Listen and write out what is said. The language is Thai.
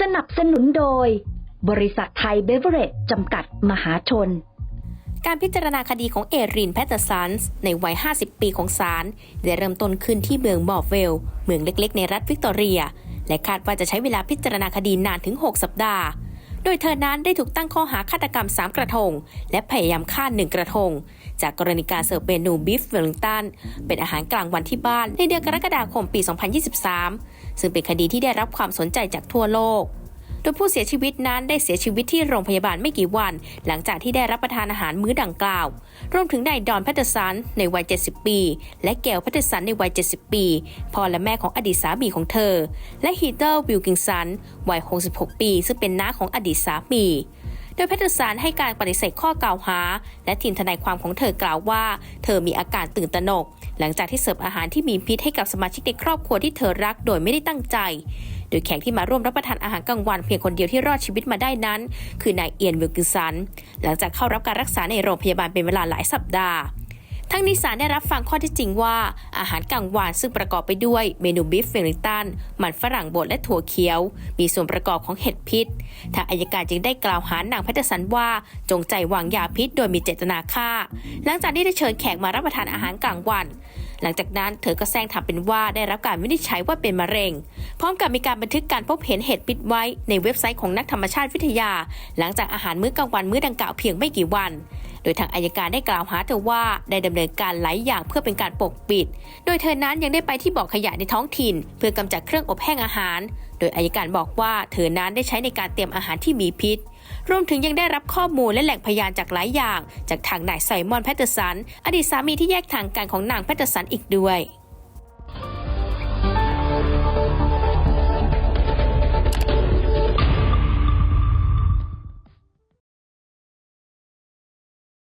สนับสนุนโดย บริษัทไทยเบเวอเรจจำกัดมหาชน การพิจารณาคดีของเอรินแพตเตอร์สันส์ในวัย 50 ปีของศาลได้เริ่มต้นขึ้นที่เมืองบอฟเวล เมืองเล็กๆ ในรัฐวิกตอเรีย และคาดว่าจะใช้เวลาพิจารณาคดีนานถึง 6 สัปดาห์ โดยเธอนั้นได้ถูกตั้งข้อหาฆาตกรรม 3 กระทง และพยายามฆ่า 1 กระทง จากกรณีการเสิร์ฟเมนูบีฟเวลลิงตันเป็นอาหารกลางวันที่บ้านในเดือนกรกฎาคมปี 2023 ซึ่งเป็นคดีที่ได้รับความสนใจจากทั่วโลก โดยผู้เสียชีวิตนั้นได้เสียชีวิตที่โรงพยาบาลไม่กี่วัน หลังจากที่ได้รับประทานอาหารมื้อดังกล่าว รวมถึงนายดอนแพตเตอร์สันในวัย 70 ปี และแกลแพตเตอร์สันในวัย 70 ปีพ่อและแม่ของอดีตสามีของเธอ และฮีเตอร์วิลกิงสันวัย 66 ปี ซึ่งเป็นน้าของอดีตสามีโดยแพทเทอร์สันให้การปฏิเสธข้อกล่าวหา และทีมทนายความของเธอกล่าวว่า เธอมีอาการตื่นตระหนก หลังจากที่เสิร์ฟอาหารที่มีพิษให้กับสมาชิกในครอบครัวที่เธอรักโดยไม่ได้ตั้งใจ โดยแขกที่มาร่วมรับประทานอาหารกลางวันเพียงคนเดียวที่รอดชีวิตมาได้นั้น คือนายเอียนวิลกิสัน หลังจากเข้ารับการรักษาในโรงพยาบาลเป็นเวลาหลายสัปดาห์ทั้งนี้ศาลได้รับฟังข้อเที่จริงว่าอาหารกลางวันซึ่งประกอบไปด้วยเมนูบีฟเวลลิงตันมันฝรั่งบดและถั่วเขียว มีส่วนประกอบของเห็ดพิษ ทางอายการจึงได้กล่าวหานางแพทเทสันว่าจงใจวางยาพิษโดยมีเจตนาฆ่า หลังจากที่ได้เชิญแขกมารับประทานอาหารกลางวัน หลังจากนั้นเธอก็แซงทำเป็นว่าได้รับการวินิจฉัยว่าเป็นมะเร็ง พร้อมกับมีการบันทึกการพบเห็นเห็ดปิดไว้ในเว็บไซต์ของนักธรรมชาติวิทยา หลังจากอาหารมื้อกลางวันมื้อดังกล่าวเพียงไม่กี่วัน โดยทางอายการได้กล่าวหาเธอว่าได้ดำเนินการหลายอย่างเพื่อเป็นการปกปิด โดยเธอนั้นยังได้ไปที่บ่อขยะในท้องถิ่น เพื่อกำจัดเครื่องอบแห้งอาหาร โดยอายการบอกว่าเธอนั้นได้ใช้ในการเตรียมอาหารที่มีพิษ รวมถึงยังได้รับข้อมูลและแหล่งพยานจากหลายอย่าง จากทางนายไซมอนแพตเตอร์สัน อดีตสามีที่แยกทางกันของนางแพตเตอร์สันอีกด้วย